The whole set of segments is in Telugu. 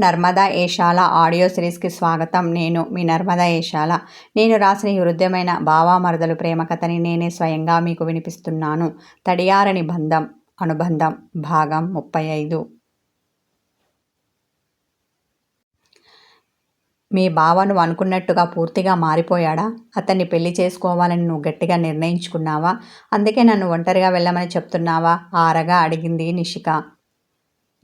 నర్మదా ఏషాల ఆడియో సిరీస్కి స్వాగతం. నేను మీ నర్మదా ఏషాల. నేను రాసిన ఈ హృదయమైన భావామరదలు ప్రేమ కథని నేనే స్వయంగా మీకు వినిపిస్తున్నాను. తడియారని బంధం అనుబంధం భాగం ముప్పై ఐదు. మీ బావ నువ్వు అనుకున్నట్టుగా పూర్తిగా మారిపోయాడా? అతన్ని పెళ్ళి చేసుకోవాలని నువ్వు గట్టిగా నిర్ణయించుకున్నావా? అందుకే నన్ను ఒంటరిగా వెళ్ళమని చెప్తున్నావా? ఆరగా అడిగింది నిషిక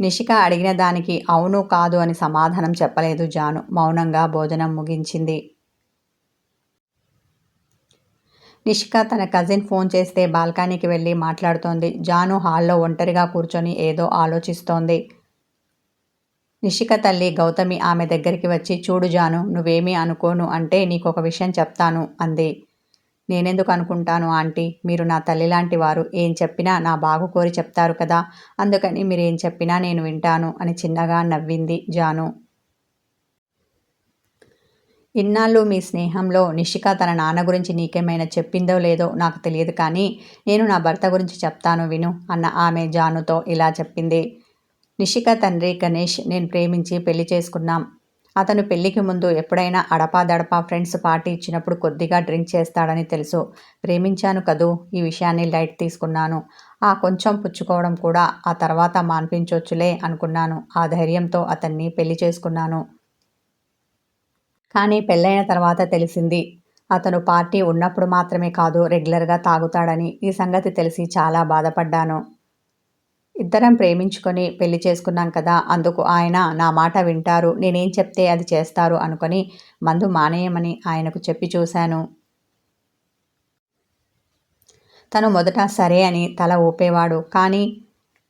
నిషిక అడిగిన దానికి అవును కాదు అని సమాధానం చెప్పలేదు జాను. మౌనంగా భోజనం ముగించింది. నిషిక తన కజిన్ ఫోన్ చేస్తే బాల్కనీకి వెళ్ళి మాట్లాడుతోంది. జాను హాల్లో ఒంటరిగా కూర్చొని ఏదో ఆలోచిస్తోంది. నిషిక తల్లి గౌతమి ఆమె దగ్గరికి వచ్చి చూడు జాను నువ్వేమీ అనుకోను అంటే నీకొక విషయం చెప్తాను అంది. నేనెందుకు అనుకుంటాను ఆంటీ? మీరు నా తల్లి లాంటి వారు. ఏం చెప్పినా నా బాగు కోరి చెప్తారు కదా. అందుకని మీరు ఏం చెప్పినా నేను వింటాను అని చిన్నగా నవ్వింది జాను. ఇన్నాళ్ళు మీ స్నేహంలో నిషిక తన నాన్న గురించి నీకేమైనా చెప్పిందో లేదో నాకు తెలియదు కానీ నేను నా భర్త గురించి చెప్తాను విను అన్న ఆమె జానుతో ఇలా చెప్పింది. నిషిక తండ్రి గణేష్ నేను ప్రేమించి పెళ్ళి చేసుకున్నాం. అతను పెళ్ళికి ముందు ఎప్పుడైనా అడపాదడపా ఫ్రెండ్స్ పార్టీ ఇచ్చినప్పుడు కొద్దిగా డ్రింక్ చేస్తాడని తెలుసు. ప్రేమించాను కదూ? ఈ విషయాన్ని లైట్ తీసుకున్నాను. ఆ కొంచెం పుచ్చుకోవడం కూడా ఆ తర్వాత మాన్పించొచ్చులే అనుకున్నాను. ఆ ధైర్యంతో అతన్ని పెళ్ళి చేసుకున్నాను. కానీ పెళ్ళైన తర్వాత తెలిసింది అతను పార్టీ ఉన్నప్పుడు మాత్రమే కాదు రెగ్యులర్గా తాగుతాడని. ఈ సంగతి తెలిసి చాలా బాధపడ్డాను. ఇద్దరం ప్రేమించుకొని పెళ్ళి చేసుకున్నాం కదా అందుకు ఆయన నా మాట వింటారు నేనేం చెప్తే అది చేస్తారు అనుకొని మందు మానేయమని ఆయనకు చెప్పి చూశాను. తను మొదట సరే అని తల ఊపేవాడు కానీ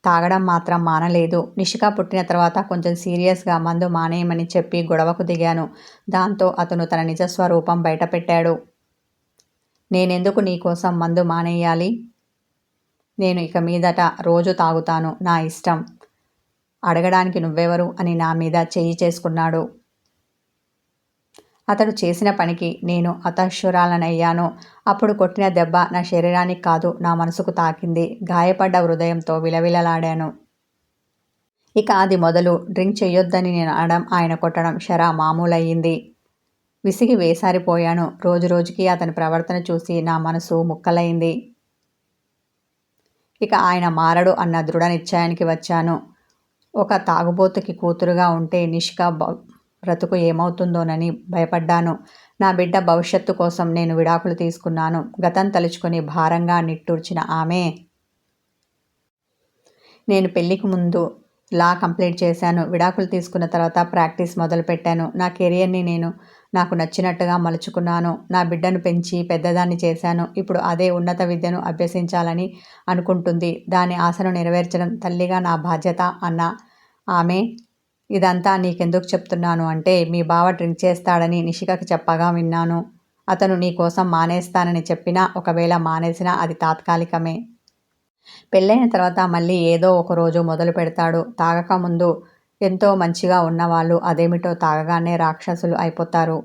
తాగడం మాత్రం మానలేదు. నిషిక పుట్టిన తర్వాత కొంచెం సీరియస్గా మందు మానేయమని చెప్పి గొడవకు దిగాను. దాంతో అతను తన నిజస్వరూపం బయటపెట్టాడు. నేనెందుకు నీకోసం మందు మానేయాలి? నేను ఇక మీదట రోజు తాగుతాను నా ఇష్టం. అడగడానికి నువ్వెవరు అని నా మీద చెయ్యి చేసుకున్నాడు. అతడు చేసిన పనికి నేను అతశ్వరాలనయ్యాను అప్పుడు కొట్టిన దెబ్బ నా శరీరానికి కాదు నా మనసుకు తాకింది. గాయపడ్డ హృదయంతో విలవిలలాడాను. ఇక అది మొదలు. డ్రింక్ చేయొద్దని నేను అనడం ఆయన కొట్టడం షరా మామూలయ్యింది. విసిగి వేసారిపోయాను. రోజు రోజుకి అతని ప్రవర్తన చూసి నా మనసు ముక్కలైంది ఇక ఆయన మారడు అన్న దృఢ నిశ్చయానికి వచ్చాను. ఒక తాగుబోతుకి కూతురుగా ఉంటే నిష్క బ్రతుకు ఏమవుతుందోనని భయపడ్డాను. నా బిడ్డ భవిష్యత్తు కోసం నేను విడాకులు తీసుకున్నాను. గతం తలుచుకొని భారంగా నిట్టూర్చిన ఆమె నేను పెళ్ళికి ముందు లా కంప్లీట్ చేశాను. విడాకులు తీసుకున్న తర్వాత ప్రాక్టీస్ మొదలుపెట్టాను. నా కెరియర్ని నేను నాకు నచ్చినట్టుగా మలుచుకున్నాను. నా బిడ్డను పెంచి పెద్దదాన్ని చేశాను. ఇప్పుడు అదే ఉన్నత విద్యను అభ్యసించాలని అనుకుంటుంది. దాని ఆశను నెరవేర్చడం తల్లిగా నా బాధ్యత అన్న. ఆమె ఇదంతా నీకెందుకు చెప్తున్నాను అంటే మీ బావ డ్రింక్ చేస్తాడని నిషికకి చెప్పగా విన్నాను. అతను నీ కోసం మానేస్తానని చెప్పినా ఒకవేళ మానేసినా అది తాత్కాలికమే. పెళ్ళైన తర్వాత మళ్ళీ ఏదో ఒక రోజు మొదలు పెడతాడు తాగకముందు ఎంతో మంచిగా ఉన్నవాళ్ళు అదేమిటో తాగగానే రాక్షసులు అయిపోతారు.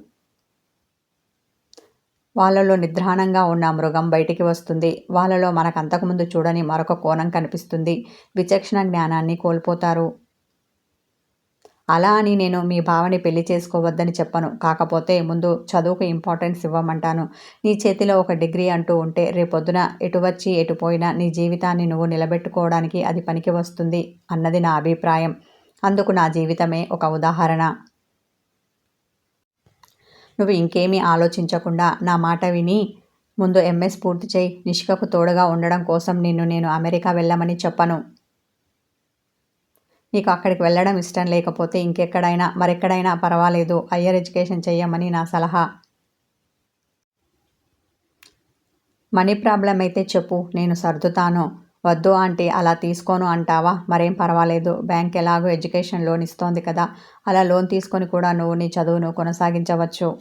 వాళ్ళలో నిద్రాణంగా ఉన్న మృగం బయటికి వస్తుంది. వాళ్ళలో మనకంతకుముందు చూడని మరొక కోణం కనిపిస్తుంది. విచక్షణ జ్ఞానాన్ని కోల్పోతారు. అలా అని నేను మీ భావని పెళ్ళి చేసుకోవద్దని చెప్పను. కాకపోతే ముందు చదువుకు ఇంపార్టెన్స్ ఇవ్వమంటాను. నీ చేతిలో ఒక డిగ్రీ అంటూ ఉంటే రేపొద్దున ఎటు వచ్చి ఎటు పోయినా నీ జీవితాన్ని నువ్వు నిలబెట్టుకోవడానికి అది పనికి వస్తుంది అన్నది నా అభిప్రాయం. అందుకు నా జీవితమే ఒక ఉదాహరణ. నువ్వు ఇంకేమీ ఆలోచించకుండా నా మాట విని ముందు ఎంఎస్ పూర్తి చేయి. నిష్కకు తోడుగా ఉండడం కోసం నిన్ను నేను అమెరికా వెళ్ళమని చెప్పను. నీకు అక్కడికి వెళ్ళడం ఇష్టం లేకపోతే ఇంకెక్కడైనా మరెక్కడైనా పర్వాలేదు. హయ్యర్ ఎడ్యుకేషన్ చెయ్యమని నా సలహా. మనీ ప్రాబ్లం అయితే చెప్పు. నేను సర్దుతాను. వద్దు ఆంటీ అలా తీసుకోను అంటావా? మరేం పర్వాలేదు. బ్యాంక్ ఎలాగో ఎడ్యుకేషన్ లోన్ ఇస్తోంది కదా. అలా లోన్ తీసుకొని కూడా నువ్వు నీ చదువును కొనసాగించవచ్చు.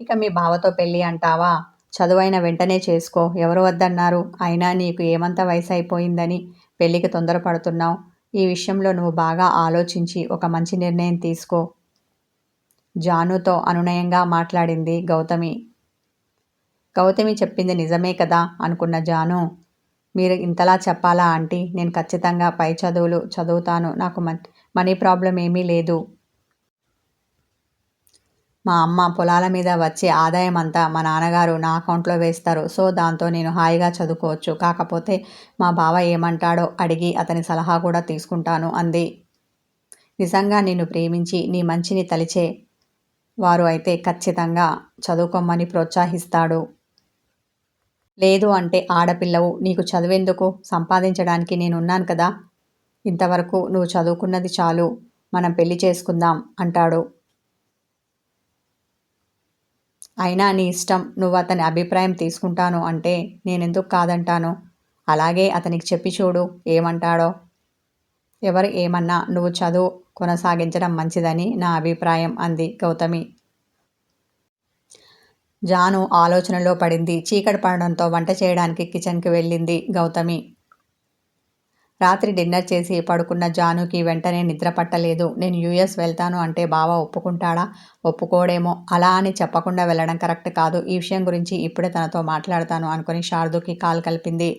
ఇక మీ బావతో పెళ్ళి అంటావా? చదువైన వెంటనే చేసుకో. ఎవరు వద్దన్నారు? అయినా నీకు ఏమంత వయసు అయిపోయిందని పెళ్ళికి తొందరపడుతున్నావు. ఈ విషయంలో నువ్వు బాగా ఆలోచించి ఒక మంచి నిర్ణయం తీసుకో. జానుతో అనునయంగా మాట్లాడింది గౌతమి. గౌతమి చెప్పింది నిజమే కదా అనుకున్న జాను. మీరు ఇంతలా చెప్పాలా ఆంటీ? నేను ఖచ్చితంగా పై చదువులు చదువుతాను. నాకు మనీ ప్రాబ్లం ఏమీ లేదు. మా అమ్మ పొలాల మీద వచ్చే ఆదాయం అంతా మా నాన్నగారు నా అకౌంట్లో వేస్తారు. సో దాంతో నేను హాయిగా చదువుకోవచ్చు. కాకపోతే మా బావ ఏమంటాడో అడిగి అతని సలహా కూడా తీసుకుంటాను అంది. నిజంగా నిన్ను ప్రేమించి నీ మంచిని తలిచే వారు అయితే ఖచ్చితంగా చదువుకోమని ప్రోత్సహిస్తాడు. లేదు అంటే ఆడపిల్లవు నీకు చదివేందుకు? సంపాదించడానికి నేనున్నాను కదా. ఇంతవరకు నువ్వు చదువుకున్నది చాలు మనం పెళ్ళి చేసుకుందాం అంటాడు. అయినా నీ ఇష్టం నువ్వు అతని అభిప్రాయం తీసుకుంటాను అంటే నేనెందుకు కాదంటాను? అలాగే అతనికి చెప్పి చూడు ఏమంటాడో? ఎవరు ఏమన్నా నువ్వు చదువు కొనసాగించడం మంచిదని నా అభిప్రాయం అంది గౌతమి. జాను ఆలోచనలో పడింది. చీకటి పడడంతో వంట చేయడానికి కిచెన్కి వెళ్ళింది గౌతమి. రాత్రి డిన్నర్ చేసి పడుకున్న జానుకి వెంటనే నిద్ర పట్టలేదు. నేను యూఎస్ వెళ్తాను అంటే బావ ఒప్పుకుంటాడా? ఒప్పుకోడేమో. అలా అని చెప్పకుండా వెళ్ళడం కరెక్ట్ కాదు. ఈ విషయం గురించి ఇప్పుడే తనతో మాట్లాడతాను అనుకుని శారదుకి కాల్ కలిపింది.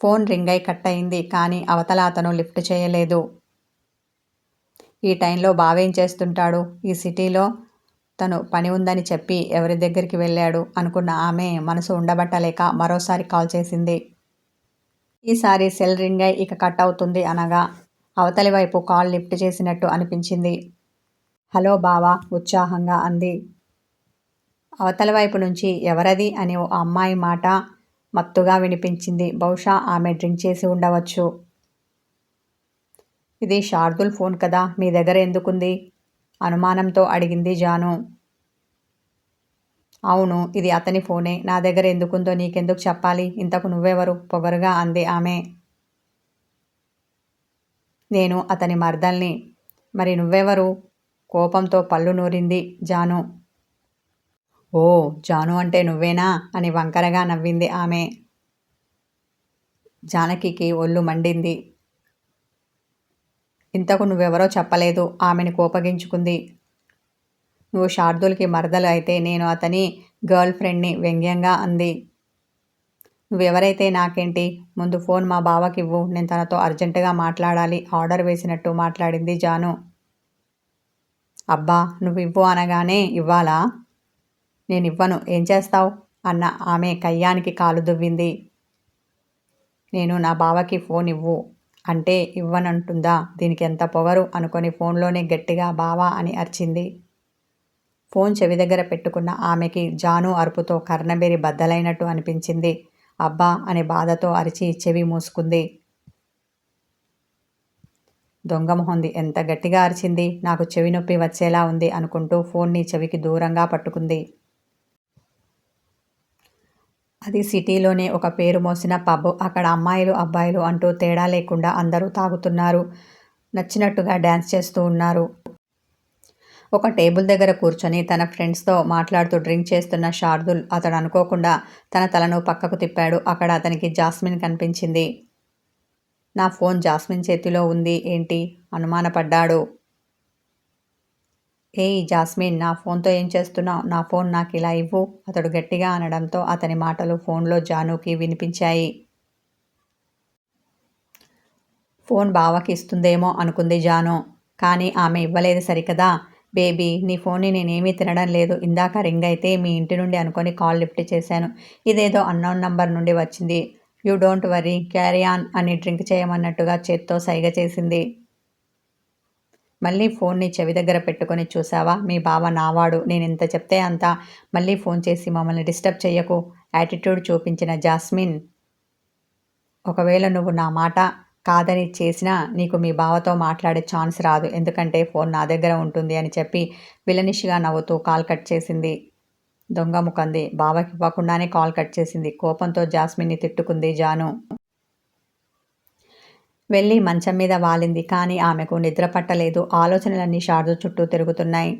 ఫోన్ రింగ్ అయి కట్ అయింది కానీ అవతల అతను లిఫ్ట్ చేయలేదు. ఈ టైంలో బావేం చేస్తుంటాడు? ఈ సిటీలో తను పని ఉందని చెప్పి ఎవరి దగ్గరికి వెళ్ళాడు అనుకున్న ఆమె మనసు ఉండబట్టలేక మరోసారి కాల్ చేసింది. ఈసారి సెల్ రింగ్ అయి ఇక కట్ అవుతుంది అనగా అవతలి వైపు కాల్ లిఫ్ట్ చేసినట్టు అనిపించింది. హలో బావా ఉత్సాహంగా అంది. అవతల వైపు నుంచి ఎవరది అని ఓ అమ్మాయి మాట మత్తుగా వినిపించింది. బహుశా ఆమె డ్రింక్ చేసి ఉండవచ్చు. ఇది శార్దుల్ ఫోన్ కదా మీ దగ్గర ఎందుకుంది? అనుమానంతో అడిగింది జాను. అవును ఇది అతని ఫోనే. నా దగ్గర ఎందుకుందో నీకెందుకు చెప్పాలి? ఇంతకు నువ్వెవరు? పొగరుగా అంది ఆమె. నేను అతని మర్దల్ని. మరి నువ్వెవరు? కోపంతో పళ్ళు నూరింది జాను. ఓ జాను అంటే నువ్వేనా? అని వంకరగా నవ్వింది ఆమె. జానకికి ఒళ్ళు మండింది. ఇంతకు నువ్వెవరో చెప్పలేదు. ఆమెను కోపగించుకుంది. నువ్వు శార్దుల్కి మరదలు అయితే నేను అతని గర్ల్ ఫ్రెండ్ని వ్యంగ్యంగా అంది. నువ్వెవరైతే నాకేంటి? ముందు ఫోన్ మా బావకి ఇవ్వు. నేను తనతో అర్జెంటుగా మాట్లాడాలి. ఆర్డర్ వేసినట్టు మాట్లాడింది జాను. అబ్బా నువ్వు ఇవ్వు అనగానే ఇవ్వాలా? నేను ఇవ్వను ఏం చేస్తావు? అన్న ఆమె కయ్యానికి కాలు దువ్వింది. నేను నా బావకి ఫోన్ ఇవ్వు. అంటే ఇవ్వనంటుందా? దీనికి ఎంత పొగరు? అనుకొని ఫోన్లోనే గట్టిగా బావా అని అరిచింది. ఫోన్ చెవి దగ్గర పెట్టుకున్న ఆమెకి జాను అరుపుతో కర్ణబేరి బద్దలైనట్టు అనిపించింది. అబ్బా అని బాధతో అరిచి చెవి మూసుకుంది. దొంగమొహంది ఎంత గట్టిగా అరిచింది? నాకు చెవి నొప్పి వచ్చేలా ఉంది అనుకుంటూ ఫోన్ని చెవికి దూరంగా పట్టుకుంది. అది సిటీలోనే ఒక పేరు మోసిన పబ్ అక్కడ అమ్మాయిలు అబ్బాయిలు అంటూ తేడా లేకుండా అందరూ తాగుతున్నారు. నచ్చినట్టుగా డ్యాన్స్ చేస్తూ ఉన్నారు. ఒక టేబుల్ దగ్గర కూర్చొని తన ఫ్రెండ్స్తో మాట్లాడుతూ డ్రింక్ చేస్తున్న శార్దుల్ అతడు అనుకోకుండా తన తలను పక్కకు తిప్పాడు. అక్కడ అతనికి జాస్మిన్ కనిపించింది. నా ఫోన్ జాస్మిన్ చేతిలో ఉంది. ఏంటి? అనుమానపడ్డాడు. హే జాస్మిన్ నా ఫోన్తో ఏం చేస్తున్నావు? నా ఫోన్ నాకు ఇలా ఇవ్వు అతడు గట్టిగా అనడంతో అతని మాటలు ఫోన్లో జానుకి వినిపించాయి. ఫోన్ బావకి ఇస్తుందేమో అనుకుంది జాను. కానీ ఆమె ఇవ్వలేదు సరికదా? బేబీ నీ ఫోన్ని నేనేమీ తినడం లేదు. ఇందాక రింగ్ అయితే మీ ఇంటి నుండి అనుకొని కాల్ లిఫ్ట్ చేశాను. ఇదేదో అన్నోన్ నంబర్ నుండి వచ్చింది. You don't worry carry on అని డ్రింక్ చేయమన్నట్టుగా చేత్తో సైగ చేసింది. మళ్ళీ ఫోన్ని చెవి దగ్గర పెట్టుకొని చూసావా? మీ బావ నావాడు. నేను ఎంత చెప్తే అంత. మళ్ళీ ఫోన్ చేసి మమ్మల్ని డిస్టర్బ్ చెయ్యకు. యాటిట్యూడ్ చూపించిన జాస్మిన్ ఒకవేళ నువ్వు నా మాట కాదని చేసినా నీకు మీ బావతో మాట్లాడే ఛాన్స్ రాదు. ఎందుకంటే ఫోన్ నా దగ్గర ఉంటుంది అని చెప్పి విలనిష్గా నవ్వుతూ కాల్ కట్ చేసింది. దొంగ ముఖంది. బావకి ఇవ్వకుండానే కాల్ కట్ చేసింది. కోపంతో జాస్మిన్ని తిట్టుకుంది జాను. వెళ్ళి మంచం మీద వాలింది. కానీ ఆమెకు నిద్ర పట్టలేదు. ఆలోచనలన్నీ షార్దు చుట్టూ తిరుగుతున్నాయి.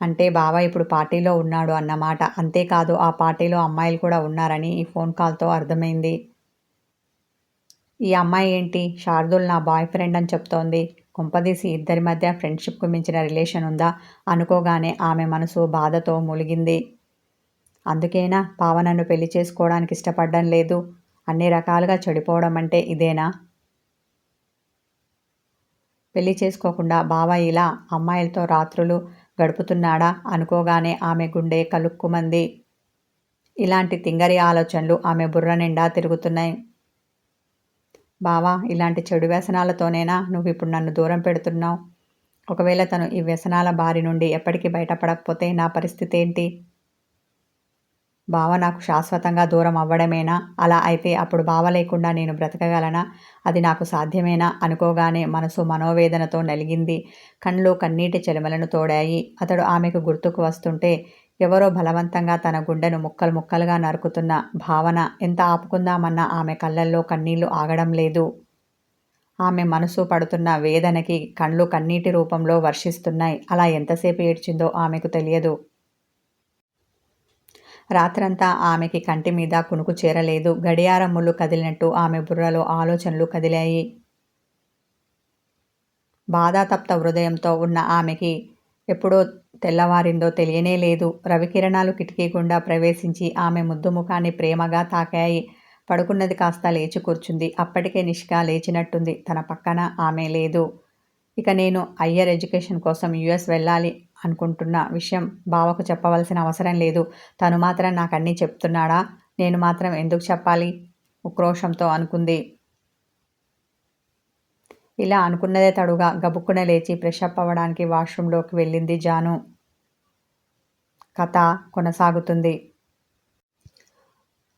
అంటే బావ ఇప్పుడు పార్టీలో ఉన్నాడు అన్నమాట అంతేకాదు ఆ పార్టీలో అమ్మాయిలు కూడా ఉన్నారని ఈ ఫోన్ కాల్తో అర్థమైంది. ఈ అమ్మాయి ఏంటి? శార్దుల్ నా బాయ్ ఫ్రెండ్ అని చెప్తోంది. కుంపదీసి ఇద్దరి మధ్య ఫ్రెండ్షిప్కు మించిన రిలేషన్ ఉందా? అనుకోగానే ఆమె మనసు బాధతో ములిగింది. అందుకేనా? పావనను పెళ్ళి చేసుకోవడానికి ఇష్టపడడం లేదు. అన్ని రకాలుగా చెడిపోవడం అంటే ఇదేనా? పెళ్ళి చేసుకోకుండా బావ ఇలా అమ్మాయిలతో రాత్రులు గడుపుతున్నాడా అనుకోగానే ఆమె గుండె కలుక్కుమంది. ఇలాంటి తింగరి ఆలోచనలు ఆమె బుర్ర నిండా తిరుగుతున్నాయి. బావా ఇలాంటి చెడు వ్యసనాలతోనేనా నువ్వు ఇప్పుడు నన్ను దూరం పెడుతున్నావు? ఒకవేళ తను ఈ వ్యసనాల బారి నుండి ఎప్పటికీ బయటపడకపోతే నా పరిస్థితి ఏంటి? బావ నాకు శాశ్వతంగా దూరం అవ్వడమేనా? అలా అయితే అప్పుడు బావ లేకుండా నేను బ్రతకగలనా? అది నాకు సాధ్యమేనా? అనుకోగానే మనసు మనోవేదనతో నలిగింది. కళ్ళు కన్నీటి చెలమలను తోడాయి. అతడు ఆమెకు గుర్తుకు వస్తుంటే ఎవరో బలవంతంగా తన గుండెను ముక్కలు ముక్కలుగా నరుకుతున్న భావన ఎంత ఆపుకుందామన్నా ఆమె కళ్ళల్లో కన్నీళ్ళు ఆగడం లేదు. ఆమె మనసు పడుతున్న వేదనకి కళ్ళు కన్నీటి రూపంలో వర్షిస్తున్నాయి. అలా ఎంతసేపు ఏడ్చిందో ఆమెకు తెలియదు. రాత్రంతా ఆమెకి కంటి మీద కునుకు చేరలేదు. గడియారం ముళ్ళు కదిలినట్టు ఆమె బుర్రలో ఆలోచనలు కదిలాయి. బాధాతప్త హృదయంతో ఉన్న ఆమెకి ఎప్పుడో తెల్లవారిందో తెలియనే లేదు. రవికిరణాలు కిటికీ గుండా ప్రవేశించి ఆమె ముద్దు ముఖాన్ని ప్రేమగా తాకాయి. పడుకున్నది కాస్త లేచి కూర్చుంది. అప్పటికే నిష్క లేచినట్టుంది. తన పక్కన ఆమె లేదు. ఇక నేను హయ్యర్ ఎడ్యుకేషన్ కోసం యుఎస్ వెళ్ళాలి. అనుకుంటున్న విషయం బావకు చెప్పవలసిన అవసరం లేదు. తను మాత్రం నాకు అన్నీ చెప్తున్నాడా? నేను మాత్రం ఎందుకు చెప్పాలి? ఉక్రోషంతో అనుకుంది. ఇలా అనుకున్నదే తడుగా గబుక్కున లేచి ఫ్రెషప్ అవ్వడానికి వాష్రూంలోకి వెళ్ళింది జాను. కథ కొనసాగుతుంది.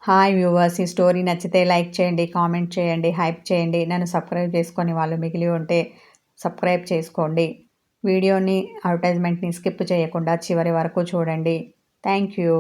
హాయ్ వ్యూవర్స్ ఈ స్టోరీ నచ్చితే లైక్ చేయండి కామెంట్ చేయండి హైప్ చేయండి. నన్ను సబ్స్క్రైబ్ చేసుకొని వాళ్ళు మిగిలి ఉంటే సబ్స్క్రైబ్ చేసుకోండి. వీడియోని అడ్వర్టైజ్మెంట్ని స్కిప్ చేయకుండా చివరి వరకు చూడండి. Thank you